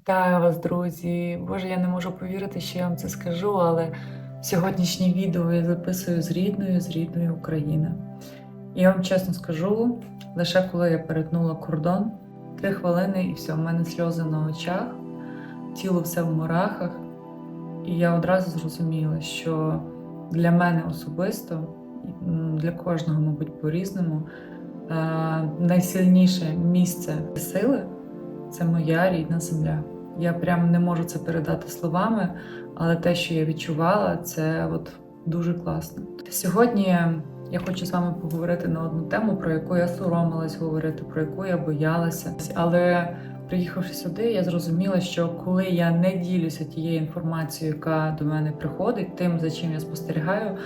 Вітаю вас, друзі! Боже, я не можу повірити, що я вам це скажу, але сьогоднішнє відео я записую з рідної, з рідної України. І я вам чесно скажу, лише коли я перетнула кордон, три хвилини і все, в мене сльози на очах, тіло все в мурахах. І я одразу зрозуміла, що для мене особисто, для кожного, мабуть, по-різному, е, найсильніше місце сили це моя рідна земля. Я прям не можу це передати словами, але те, що я відчувала, це от дуже класно. Сьогодні я хочу з вами поговорити на одну тему, про яку я соромилась говорити, про яку я боялася. Але приїхавши сюди, я зрозуміла, що коли я не ділюся тією інформацією, яка до мене приходить, тим, за чим я спостерігаю,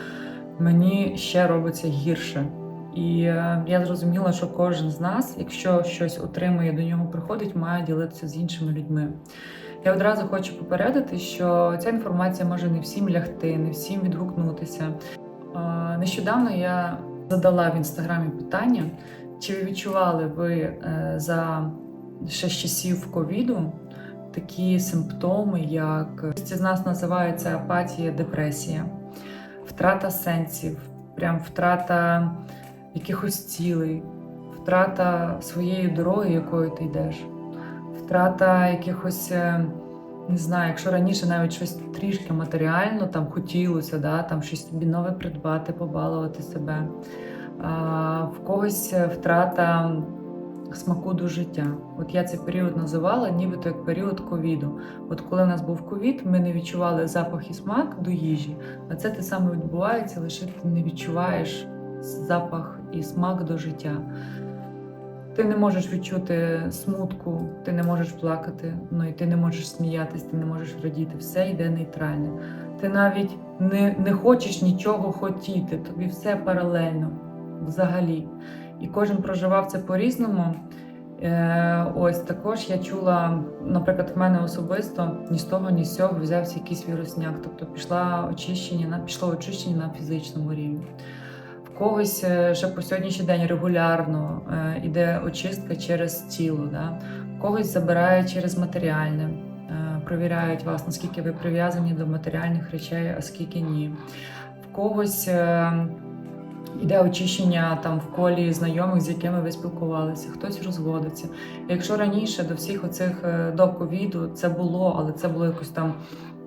мені ще робиться гірше. І е, я зрозуміла, що кожен з нас, якщо щось отримує, до нього приходить, має ділитися з іншими людьми. Я одразу хочу попередити, що ця інформація може не всім лягти, не всім відгукнутися. Е, Нещодавно я задала в інстаграмі питання, чи ви відчували ви е, за ще з часів ковіду такі симптоми, як це з нас називається апатія, депресія, втрата сенсів, прям втрата якихось цілей, втрата своєї дороги, якою ти йдеш, втрата якихось, е, не знаю, якщо раніше навіть щось трішки матеріально там хотілося, да, там щось собі нове придбати, побалувати себе. А, в когось е, втрата смаку до життя. От я цей період називала нібито як період ковіду. От коли в нас був ковід, ми не відчували запах і смак до їжі, а це те саме відбувається, лише ти не відчуваєш запах і смак до життя. Ти не можеш відчути смутку, ти не можеш плакати, ну і ти не можеш сміятись, ти не можеш радіти. Все йде нейтральне. Ти навіть не, не хочеш нічого хотіти, тобі все паралельно взагалі. І кожен проживав це по-різному. Е, ось також я чула, наприклад, в мене особисто ні з того, ні з цього взявся якийсь вірусняк, тобто пішла очищення пішло очищення на фізичному рівні. Когось е, ще по сьогоднішній день регулярно е, іде очистка через тіло, да? когось забирає через матеріальне, е, провіряють вас, наскільки ви прив'язані до матеріальних речей, а скільки ні. В когось е, Іде очищення там в колі знайомих, з якими ви спілкувалися, хтось розводиться. Якщо раніше до всіх оцих е, до ковіду це було, але це було якось там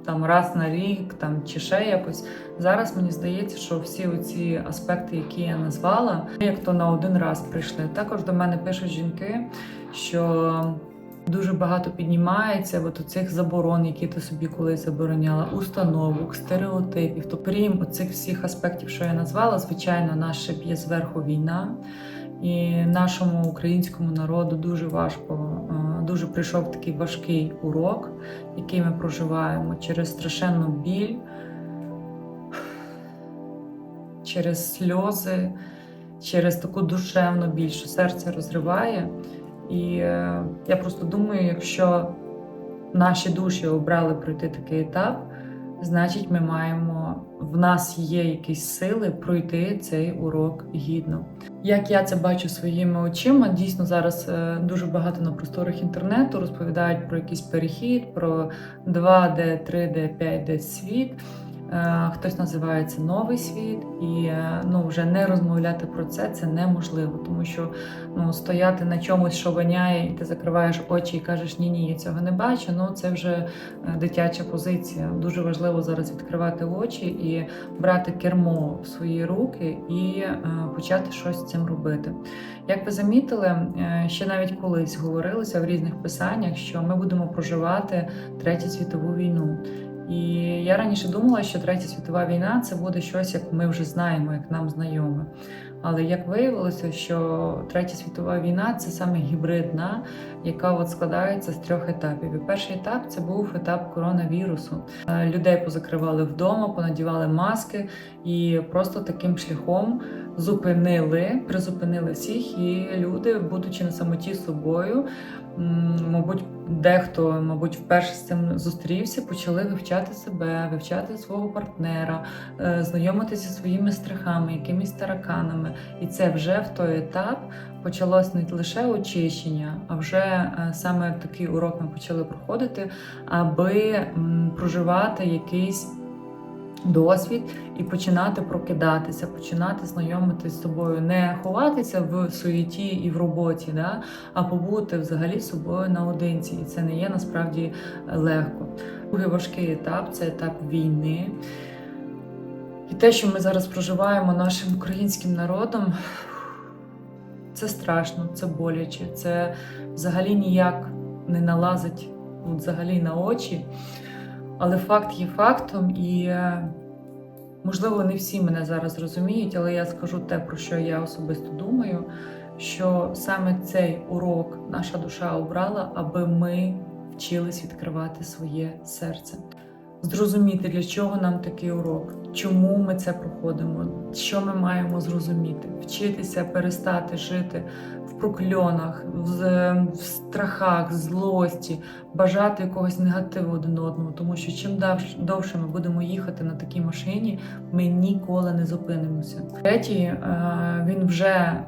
там раз на рік, там чи ще якось. Зараз мені здається, що всі оці аспекти, які я назвала, як то на один раз прийшли. Також до мене пишуть жінки, що дуже багато піднімається от оцих заборон, які ти собі колись забороняла, установок, стереотипів. То крім оцих всіх аспектів, що я назвала, звичайно, наше б'є зверху війна. І нашому українському народу дуже важко, дуже прийшов такий важкий урок, який ми проживаємо через страшенну біль, через сльози, через таку душевну біль, що серце розриває. І е, я просто думаю, якщо наші душі обрали пройти такий етап, значить ми маємо в нас є якісь сили пройти цей урок гідно. Як я це бачу своїми очима, дійсно зараз е, дуже багато на просторах інтернету розповідають про якийсь перехід, про 2D, 3D, 5D світ. Е, Хтось називає це новий світ, і е, ну вже не розмовляти про це це неможливо, тому що ну стояти на чомусь, що воняє, і ти закриваєш очі і кажеш ні, ні, я цього не бачу. Ну це вже е, дитяча позиція. Дуже важливо зараз відкривати очі і брати кермо в свої руки і почати щось з цим робити. Як ви замітили, ще навіть колись говорилося в різних писаннях, що ми будемо проживати третю світову війну. І я раніше думала, що третя світова війна це буде щось, як ми вже знаємо, як нам знайоме. Але як виявилося, що третя світова війна це саме гібридна, яка от складається з трьох етапів. І перший етап це був етап коронавірусу. Е, Людей позакривали вдома, понадівали маски, і просто таким шляхом зупинили, призупинили всіх, і люди, будучи на самоті з собою, мабуть, дехто, мабуть, вперше з цим зустрівся, почали вивчати себе, вивчати свого партнера, е, знайомитися зі своїми страхами, якимись тараканами. І це вже в той етап почалось не лише очищення, а вже е, саме такий урок ми почали проходити, аби проживати якийсь досвід і починати прокидатися, починати знайомитися з собою, не ховатися в суєті і в роботі, да, а побути взагалі з собою наодинці. І це не є насправді легко. Другий важкий етап це етап війни. І те, що ми зараз проживаємо нашим українським народом, це страшно, це боляче, це взагалі ніяк не налазить взагалі на очі. Але факт є фактом, і е, можливо не всі мене зараз розуміють, але я скажу те, про що я особисто думаю, що саме цей урок наша душа обрала, аби ми вчились відкривати своє серце. Зрозуміти, для чого нам такий урок, чому ми це проходимо, що ми маємо зрозуміти, вчитися перестати жити в прокльонах, в, в страхах, злості, бажати якогось негативу один одному, тому що чим довше ми будемо їхати на такій машині, ми ніколи не зупинимося. Третій, е, він вже е,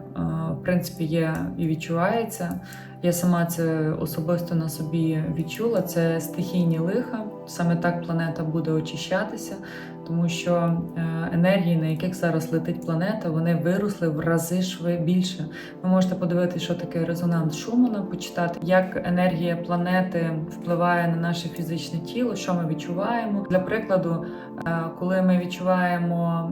в принципі є і відчувається. Я сама це особисто на собі відчула. Це стихійні лиха. Саме так планета буде очищатися, тому що е, енергії, на яких зараз летить планета, вони виросли в рази шви більше. Ви можете подивитися, що таке резонанс Шумана, почитати, як енергія планети впливає на наше фізичне тіло, що ми відчуваємо. Для прикладу, е, коли ми відчуваємо.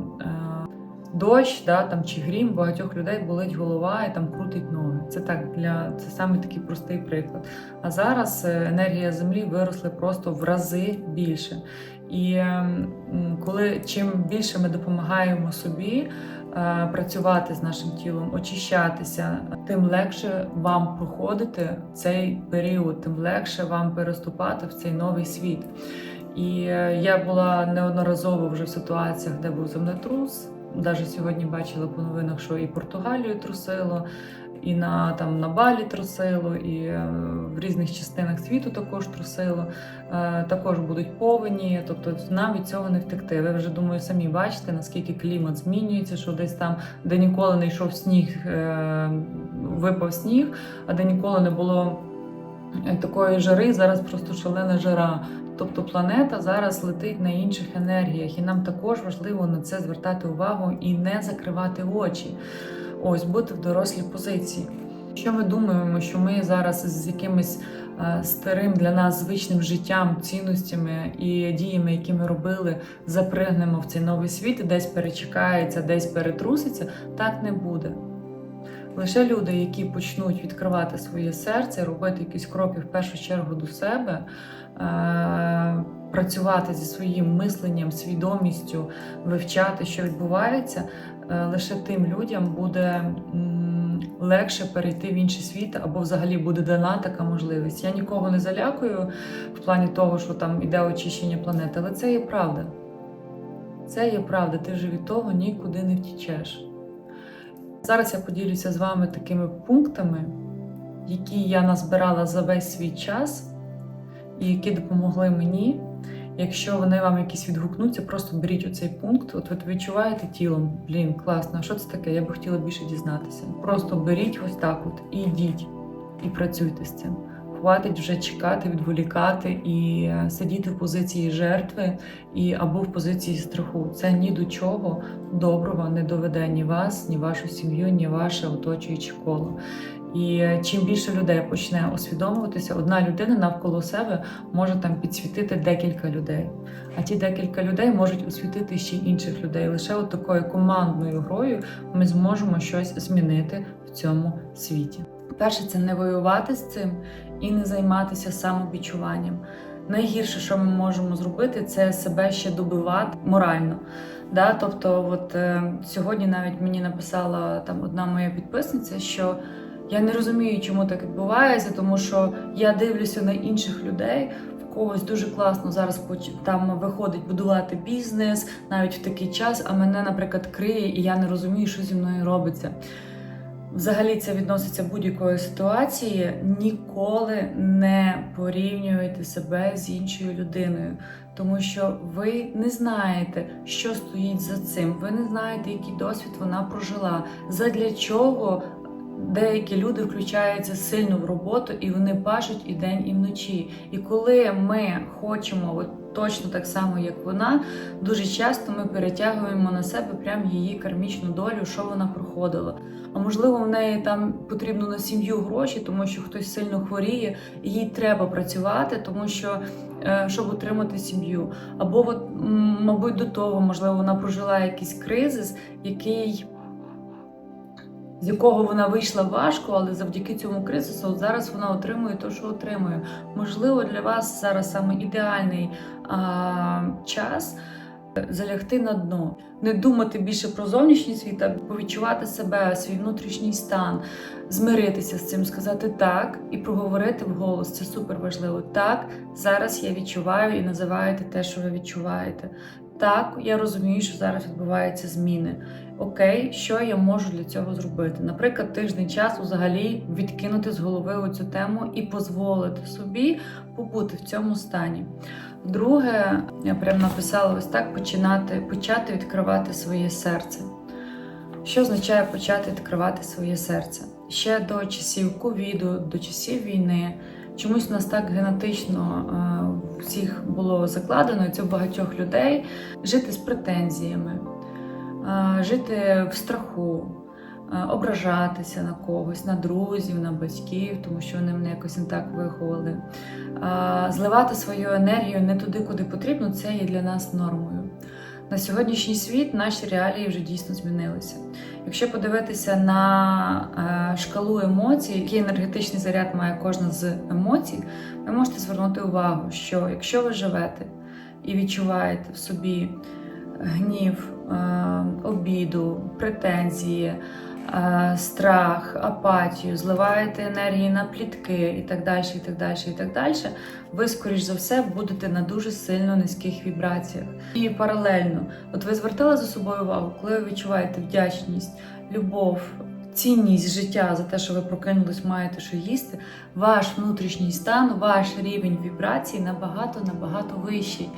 Дощ, да, там чи грім, багатьох людей болить голова і там крутить ноги. Це так для це саме такий простий приклад. А зараз е, енергія землі виросла просто в рази більше. І ем, коли чим більше ми допомагаємо собі е, працювати з нашим тілом, очищатися, тим легше вам проходити цей період, тим легше вам переступати в цей новий світ. І е, я була неодноразово вже в ситуаціях, де був землетрус. Навіть сьогодні бачила по новинах, що і Португалію трусило, і на там на Балі трусило, і е, в різних частинах світу також трусило. Е, також будуть повені. Тобто нам від цього не втекти. Ви вже думаю, самі бачите, наскільки клімат змінюється, що десь там, де ніколи не йшов сніг, е, випав сніг, а де ніколи не було такої жари, зараз просто шалена жара. Тобто планета зараз летить на інших енергіях, і нам також важливо на це звертати увагу і не закривати очі. Ось бути в дорослій позиції. Що ми думаємо, що ми зараз з якимось е, старим для нас звичним життям, цінностями і діями, які ми робили, запригнемо в цей новий світ, і десь перечекається, десь перетруситься, так не буде. Лише люди, які почнуть відкривати своє серце, робити якісь кроки в першу чергу до себе, працювати зі своїм мисленням, свідомістю, вивчати, що відбувається, е, лише тим людям буде легше перейти в інший світ, або взагалі буде дана така можливість. Я нікого не залякую в плані того, що там іде очищення планети, але це є правда. Це є правда, ти вже від того нікуди не втічеш. Зараз я поділюся з вами такими пунктами, які я назбирала за весь свій час, і які допомогли мені. Якщо вони вам якісь відгукнуться, просто беріть оцей пункт. От ви відчуваєте тілом, блін, класно, а що це таке? Я би хотіла більше дізнатися. Просто беріть ось так от і йдіть, і працюйте з цим. Хватить вже чекати, відволікати і сидіти в позиції жертви і або в позиції страху. Це ні до чого доброго не доведе ні вас, ні вашу сім'ю, ні ваше оточуюче коло. І чим більше людей почне усвідомуватися, одна людина навколо себе може там підсвітити декілька людей. А ті декілька людей можуть освітити ще інших людей. Лише от такою командною грою ми зможемо щось змінити в цьому світі. Перше, це не воювати з цим і не займатися самобічуванням. Найгірше, що ми можемо зробити, це себе ще добивати морально. Да? Тобто, от е, сьогодні навіть мені написала там одна моя підписниця, що Я не розумію, чому так відбувається, тому що я дивлюся на інших людей. в Когось дуже класно зараз там виходить будувати бізнес навіть в такий час, а мене, наприклад, криє, і я не розумію, що зі мною робиться. Взагалі це відноситься будь-якої ситуації. Ніколи не порівнюйте себе з іншою людиною, тому що ви не знаєте, що стоїть за цим. Ви не знаєте, який досвід вона прожила, задля чого деякі люди включаються сильно в роботу і вони пашуть і день, і вночі. І коли ми хочемо, от точно так само, як вона, дуже часто ми перетягуємо на себе прям її кармічну долю, що вона проходила. А можливо, в неї там потрібно на сім'ю гроші, тому що хтось сильно хворіє, і їй треба працювати, тому що е, щоб отримати сім'ю. Або, от, мабуть, до того, можливо, вона прожила якийсь кризис, який. З якого вона вийшла важко, але завдяки цьому кризису зараз вона отримує те, що отримує. Можливо, для вас зараз саме ідеальний а, час залягти на дно, не думати більше про зовнішній світ, а повідчувати себе, свій внутрішній стан, змиритися з цим, сказати так і проговорити вголос. Це супер важливо. Так, зараз я відчуваю і називаєте те, що ви відчуваєте. Так, я розумію, що зараз відбуваються зміни. Окей, що я можу для цього зробити? Наприклад, тиждень часу взагалі відкинути з голови оцю тему і дозволити собі побути в цьому стані. Друге, я прям написала ось так: починати, почати відкривати своє серце. Що означає почати відкривати своє серце? Ще до часів ковіду, до часів війни. Чомусь у нас так генетично е, всіх було закладено, і це в багатьох людей жити з претензіями, жити в страху, ображатися на когось, на друзів, на батьків, тому що вони мене якось не так виховали. Зливати свою енергію не туди, куди потрібно, це є для нас нормою. На сьогоднішній світ наші реалії вже дійсно змінилися. Якщо подивитися на е, шкалу емоцій, який енергетичний заряд має кожна з емоцій, ви можете звернути увагу, що якщо ви живете і відчуваєте в собі гнів, е, обіду, претензії, страх, апатію, зливаєте енергії на плітки і так далі, і так далі, і так далі, ви, скоріш за все, будете на дуже сильно низьких вібраціях. І паралельно, от ви звертали за собою увагу, коли ви відчуваєте вдячність, любов. Цінність життя за те, що ви прокинулись, маєте що їсти, ваш внутрішній стан, ваш рівень вібрацій набагато набагато вищий.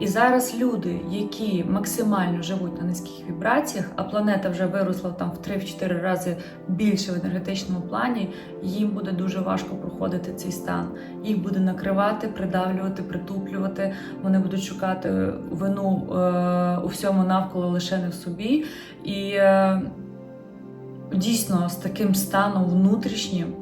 І зараз люди, які максимально живуть на низьких вібраціях, а планета вже виросла там в 3-4 рази більше в енергетичному плані, їм буде дуже важко проходити цей стан. Їх буде накривати, придавлювати, притуплювати. Вони будуть шукати вину е, у всьому навколо лише не в собі. І е, дійсно з таким станом внутрішнім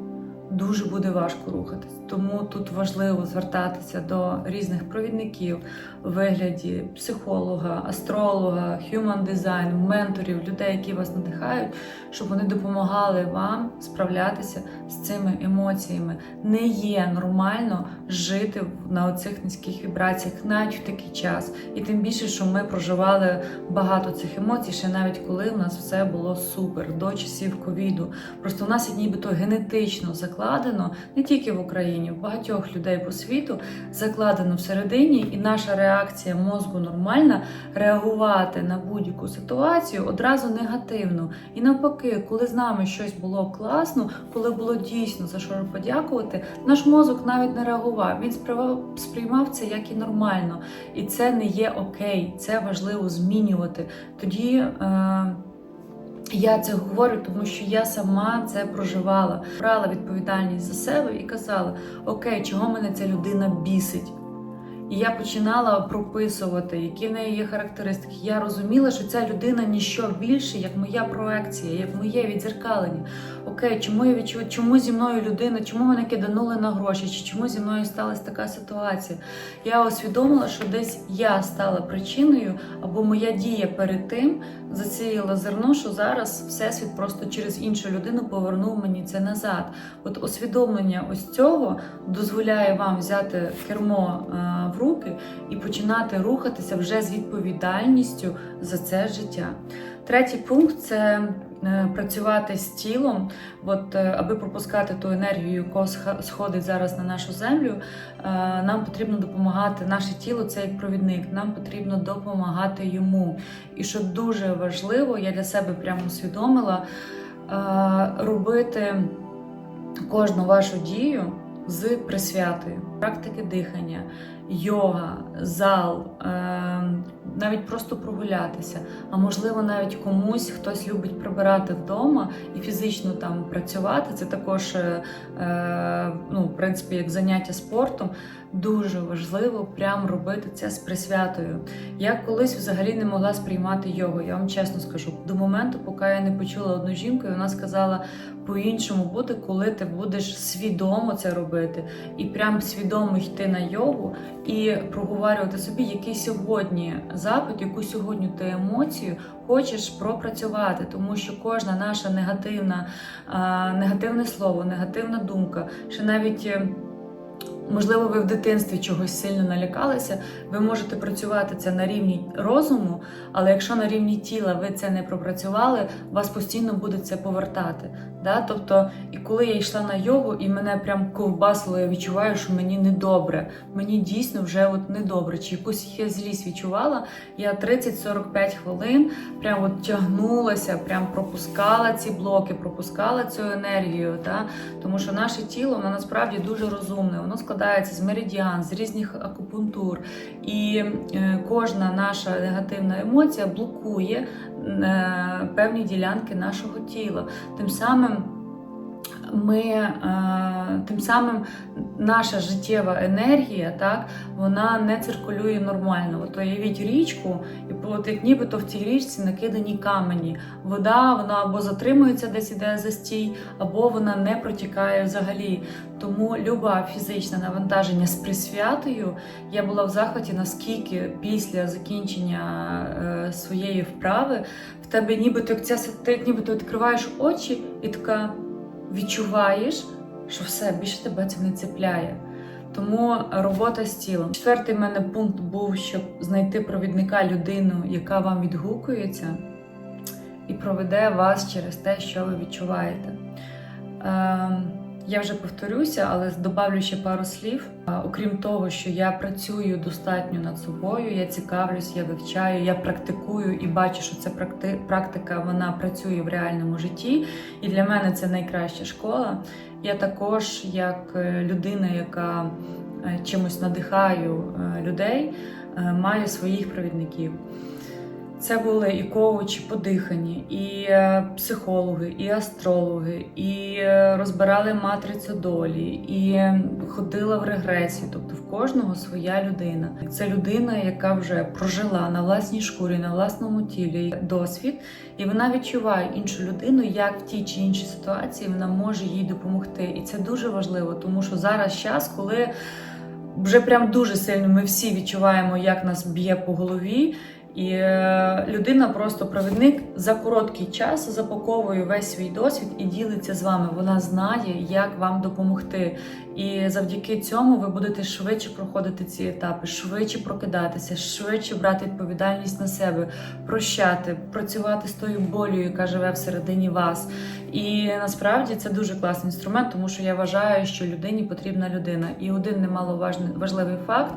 дуже буде важко рухатись. Тому тут важливо звертатися до різних провідників у вигляді психолога, астролога, human дизайн, менторів, людей, які вас надихають, щоб вони допомагали вам справлятися з цими емоціями. Не є нормально жити на оцих низьких вібраціях навіть в такий час. І тим більше, що ми проживали багато цих емоцій, ще навіть коли в нас все було супер до часів ковіду. Просто в нас нібито генетично закладено не тільки в Україні, в багатьох людей по світу закладено всередині, і наша реакція мозку нормальна реагувати на будь-яку ситуацію одразу негативно. І навпаки, коли з нами щось було класно, коли було дійсно за що подякувати, наш мозок навіть не реагував. Він сприймав, сприймав це як і нормально, і це не є окей. Це важливо змінювати. Тоді. Е- я це говорю, тому що я сама це проживала, брала відповідальність за себе і казала: Окей, чого мене ця людина бісить? І я починала прописувати, які в неї є характеристики. Я розуміла, що ця людина ніщо більше, як моя проекція, як моє відзеркалення. Окей, чому я відчуваю, чому зі мною людина, чому мене киданули на гроші, чи чому зі мною сталася така ситуація? Я усвідомила, що десь я стала причиною, або моя дія перед тим засіяла зерно, що зараз всесвіт просто через іншу людину повернув мені це назад. От усвідомлення ось цього дозволяє вам взяти кермо е, в руки і починати рухатися вже з відповідальністю за це життя. Третій пункт це е, працювати з тілом, от, е, аби пропускати ту енергію, яка сходить зараз на нашу землю. е, Нам потрібно допомагати. Наше тіло це як провідник. Нам потрібно допомагати йому. І що дуже важливо, я для себе прямо усвідомила робити кожну вашу дію з присвятою. Практики дихання, йога, зал, е, навіть просто прогулятися. А можливо, навіть комусь хтось любить прибирати вдома і фізично там працювати. Це також, е, е, ну, в принципі, як заняття спортом. Дуже важливо прям робити це з присвятою. Я колись взагалі не могла сприймати його. Я вам чесно скажу. До моменту, поки я не почула одну жінку, і вона сказала: по-іншому буде, коли ти будеш свідомо це робити, і прям свідомо йти на йогу і проговорювати собі, який сьогодні запит, яку сьогодні ти емоцію хочеш пропрацювати, тому що кожна наша негативна, негативне слово, негативна думка, чи навіть. Можливо, ви в дитинстві чогось сильно налякалися, ви можете працювати це на рівні розуму, але якщо на рівні тіла ви це не пропрацювали, вас постійно буде це повертати. Да? Тобто, і коли я йшла на йогу, і мене прям ковбасило, я відчуваю, що мені недобре. Мені дійсно вже от недобре. Чи якусь я злість відчувала, я 30-45 хвилин прям от тягнулася, прям пропускала ці блоки, пропускала цю енергію. Да? Тому що наше тіло воно насправді дуже розумне. Воно складається з меридіан, з різних акупунктур. І е, кожна наша негативна емоція блокує е, певні ділянки нашого тіла. Тим самим ми е, тим самим наша життєва енергія, так вона не циркулює нормально. От уявіть річку, і от як нібито в цій річці накидані камені. Вода вона або затримується, десь іде застій, або вона не протікає взагалі. Тому люба фізичне навантаження з присвятою я була в захваті, наскільки після закінчення е, своєї вправи в тебе нібито як ця ти нібито відкриваєш очі і така відчуваєш, що все більше тебе це не цепляє. Тому робота з тілом. Четвертий в мене пункт був, щоб знайти провідника людину, яка вам відгукується, і проведе вас через те, що ви відчуваєте. Ем, я вже повторюся, але добавлю ще пару слів. Окрім того, що я працюю достатньо над собою, я цікавлюсь, я вивчаю, я практикую і бачу, що ця практи- практика вона працює в реальному житті. І для мене це найкраща школа. Я також, як е, людина, яка е, чимось надихаю е, людей, маю своїх провідників. Це були і коучі по диханні, і е, психологи, і астрологи, і е, розбирали матрицю долі, і е, ходила в регресію. Тобто в кожного своя людина. Це людина, яка вже прожила на власній шкурі, на власному тілі досвід, і вона відчуває іншу людину, як в тій чи іншій ситуації вона може їй допомогти. І це дуже важливо, тому що зараз час, коли вже прям дуже сильно ми всі відчуваємо, як нас б'є по голові. І е, людина просто провідник за короткий час запаковує весь свій досвід і ділиться з вами. Вона знає, як вам допомогти. І завдяки цьому ви будете швидше проходити ці етапи, швидше прокидатися, швидше брати відповідальність на себе, прощати, працювати з тою болю, яка живе всередині вас. І насправді це дуже класний інструмент, тому що я вважаю, що людині потрібна людина. І один немаловажний важливий факт.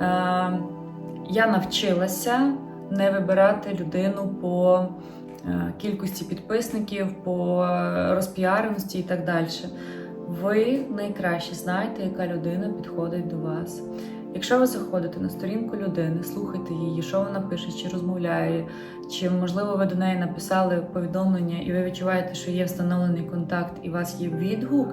Е, я навчилася не вибирати людину по е, кількості підписників, по розпіареності і так далі. Ви найкраще знаєте, яка людина підходить до вас. Якщо ви заходите на сторінку людини, слухайте її, що вона пише, чи розмовляє, чи можливо ви до неї написали повідомлення, і ви відчуваєте, що є встановлений контакт, і у вас є відгук.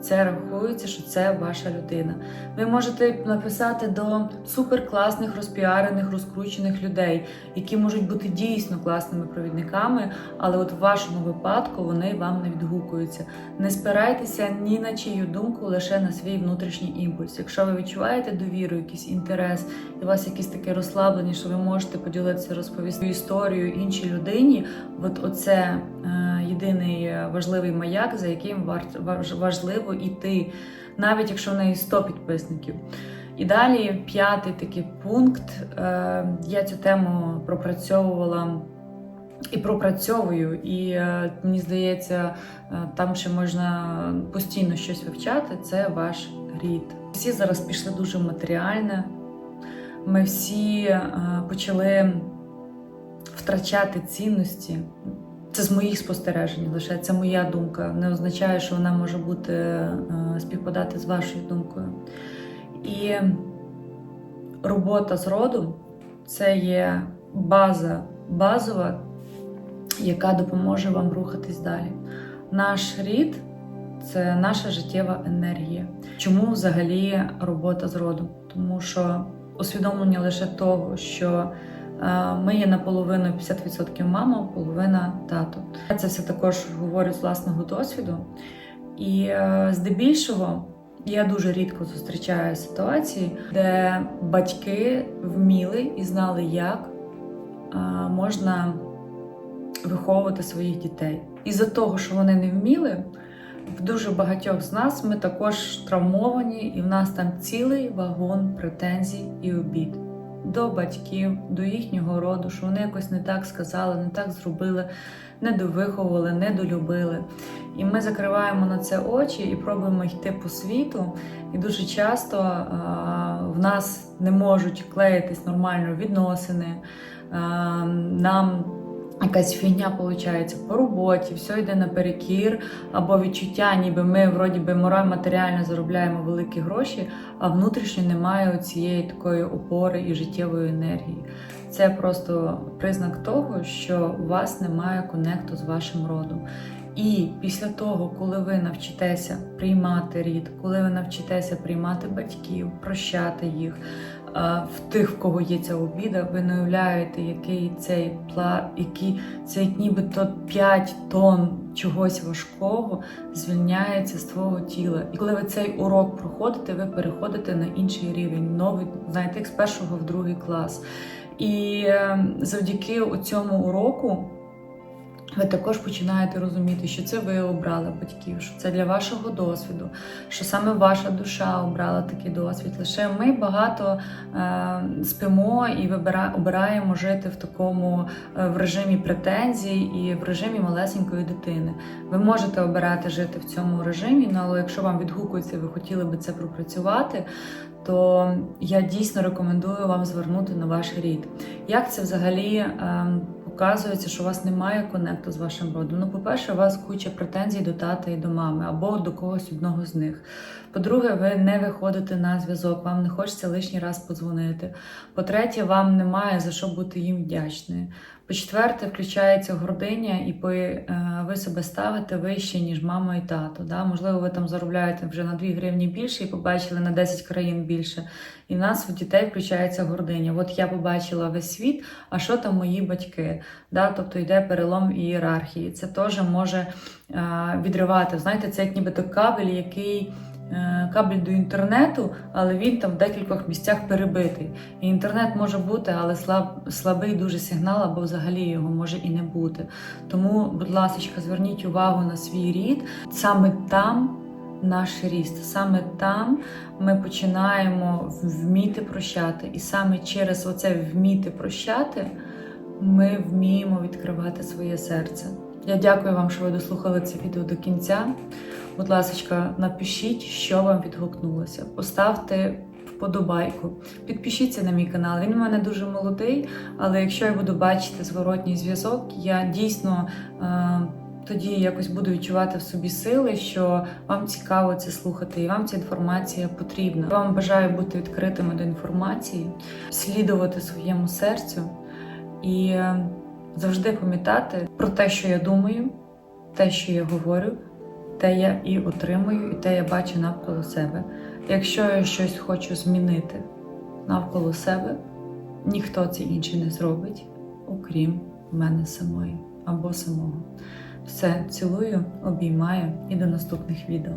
Це рахується, що це ваша людина. Ви можете написати до суперкласних, розпіарених, розкручених людей, які можуть бути дійсно класними провідниками, але от в вашому випадку вони вам не відгукуються. Не спирайтеся ні на чию думку, лише на свій внутрішній імпульс. Якщо ви відчуваєте довіру, якийсь інтерес, і у вас якісь таке розслаблення, що ви можете поділитися, розповісти історію іншій людині, от оце е, єдиний важливий маяк, за яким важливо йти, навіть якщо в неї 100 підписників. І далі п'ятий такий пункт. Е, Я цю тему пропрацьовувала і пропрацьовую. І е, мені здається, е, там ще можна постійно щось вивчати. Це ваш рід. Всі зараз пішли дуже в матеріальне. Ми всі почали втрачати цінності. Це з моїх спостережень лише це моя думка. Не означає, що вона може бути е, співпадати з вашою думкою. І робота з родом це є база базова, яка допоможе вам рухатись далі. Наш рід це наша життєва енергія. Чому взагалі робота з родом? Тому що усвідомлення лише того, що ми є наполовину 50% мама, половина тато. Я це все також говорю з власного досвіду. І е, здебільшого я дуже рідко зустрічаю ситуації, де батьки вміли і знали, як е, можна виховувати своїх дітей. Із-за того, що вони не вміли, в дуже багатьох з нас ми також травмовані, і в нас там цілий вагон претензій і обід до батьків, до їхнього роду, що вони якось не так сказали, не так зробили, не довиховували, не долюбили. І ми закриваємо на це очі і пробуємо йти по світу. І дуже часто а, в нас не можуть клеїтись нормально відносини. А, нам якась фігня виходить по роботі, все йде наперекір, або відчуття, ніби ми вроді би мораль матеріально заробляємо великі гроші, а внутрішньо немає цієї такої опори і життєвої енергії. Це просто признак того, що у вас немає конекту з вашим родом. І після того, коли ви навчитеся приймати рід, коли ви навчитеся приймати батьків, прощати їх, в тих, в кого є ця обіда, ви не уявляєте, який цей пла, який цей нібито 5 тонн чогось важкого звільняється з твого тіла. І коли ви цей урок проходите, ви переходите на інший рівень, новий, знаєте, як з першого в другий клас. І ем, завдяки цьому уроку ви також починаєте розуміти, що це ви обрали батьків, що це для вашого досвіду, що саме ваша душа обрала такий досвід. Лише ми багато е, спимо і вибира, обираємо жити в такому е, в режимі претензій і в режимі малесенької дитини. Ви можете обирати жити в цьому режимі, ну, але якщо вам відгукується, ви хотіли би це пропрацювати. То я дійсно рекомендую вам звернути на ваш рід. Як це взагалі е, Оказується, що у вас немає конекту з вашим родом. Ну, по-перше, у вас куча претензій до тата і до мами, або до когось одного з них. По-друге, ви не виходите на зв'язок, вам не хочеться лишній раз подзвонити. По-третє, вам немає за що бути їм вдячною. По-четверте, включається гординя, і е, ви себе ставите вище, ніж мама і тато. Да? Можливо, ви там заробляєте вже на 2 гривні більше і побачили на 10 країн більше. І в нас у дітей включається гординя. От я побачила весь світ, а що там мої батьки? Да? Тобто йде перелом ієрархії. Це теж може відривати. Знаєте, це як нібито кабель, який. Е, кабель до інтернету, але він там в декількох місцях перебитий. І інтернет може бути, але слаб, слабий дуже сигнал, або взагалі його може і не бути. Тому, будь ласка, зверніть увагу на свій рід. Саме там наш ріст, саме там ми починаємо вміти прощати. І саме через оце вміти прощати ми вміємо відкривати своє серце. Я дякую вам, що ви дослухали це відео до кінця. Будь ласка, напишіть, що вам відгукнулося. Поставте вподобайку, підпишіться на мій канал. Він у мене дуже молодий, але якщо я буду бачити зворотній зв'язок, я дійсно. Е тоді якось буду відчувати в собі сили, що вам цікаво це слухати, і вам ця інформація потрібна. Вам бажаю бути відкритими до інформації, слідувати своєму серцю і е, завжди пам'ятати про те, що я думаю, те, що я говорю те я і отримую, і те я бачу навколо себе. Якщо я щось хочу змінити навколо себе, ніхто це інше не зробить, окрім мене самої або самого. Все, цілую, обіймаю і до наступних відео.